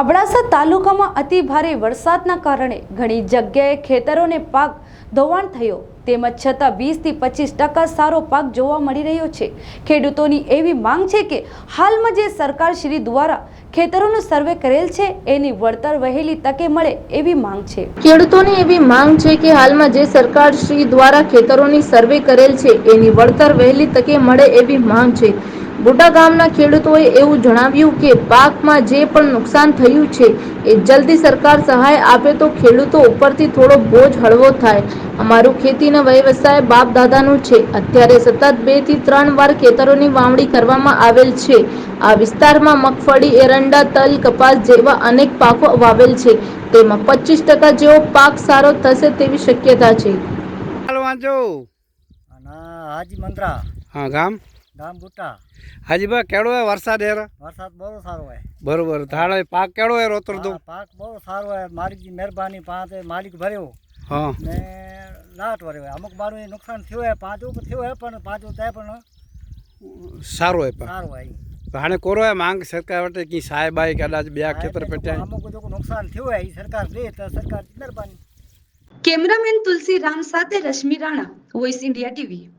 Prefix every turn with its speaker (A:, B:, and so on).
A: અબડાસા તાલુકામાં અતિ ભારે વરસાદના કારણે ઘણી જગ્યાએ ખેતરોને પાક ધોવાણ થયો. તેમજ છતાં વીસથી પચીસ ટકા સારો પાક જોવા મળી રહ્યો છે. ખેડૂતોની એવી માંગ છે કે હાલમાં જે સરકાર શ્રી દ્વારા ખેતરોનું સર્વે કરેલ છે, એની વળતર વહેલી તકે મળે એવી માંગ છે.
B: ખેડૂતોની એવી માંગ છે કે હાલમાં જે સરકાર શ્રી દ્વારા ખેતરોની સર્વે કરેલ છે, એની વળતર વહેલી તકે મળે એવી માંગ છે. બુટા ગામના ખેડૂતોએ એવું જણાવ્યું કે પાકમાં જે પણ નુકસાન થયું છે, એ જલ્દી સરકાર સહાય આપે તો ખેડૂતો ઉપરથી થોડો બોજ હળવો થાય. અમારું ખેતીનો વ્યવસાય બાપ દાદાનું છે. અત્યારે સતત બેથી ત્રણ વાર ખેતરોની વાવણી કરવામાં આવેલ છે. આ વિસ્તારમાં મગફળી એરંડા તલ કપાસ જેવા અનેક પાકો વાવેલ છે. તેમાં પચીસ ટકા જેવો પાક સારો થશે તેવી શક્યતા છે.
C: વાંચો.
D: અને હાજી મંત્રા.
C: હા ગામ?
D: ગામ બુટ્ટા
C: હાજીબા કેળો હે વરસાદ હેર?
D: વરસાદ બહુ સારો હોય
C: બરોબર થાળે પાક કેળો હે રોતર તો
D: પાક બહુ સારો હોય માલિકની મહેરબાની પાસે માલિક ભર્યો.
C: હા.
D: ને લાટ વર્યો અમુક મારું નુકસાન થયું હોય પાછું થયું હોય પણ પાછું થાય પણ
C: સારો હે
D: સારું હોય
C: હે માંગ સરકાર વટે કી સાહેબ આઈ કદાચ બે ખેતર પેટ્યા
D: અમુક જો નુકસાન થયું હોય એ સરકાર દે તો સરકાર મહેરબાની.
A: કેમેરામેન તુલસી રામ સાથે Rashmi Rana voice India TV.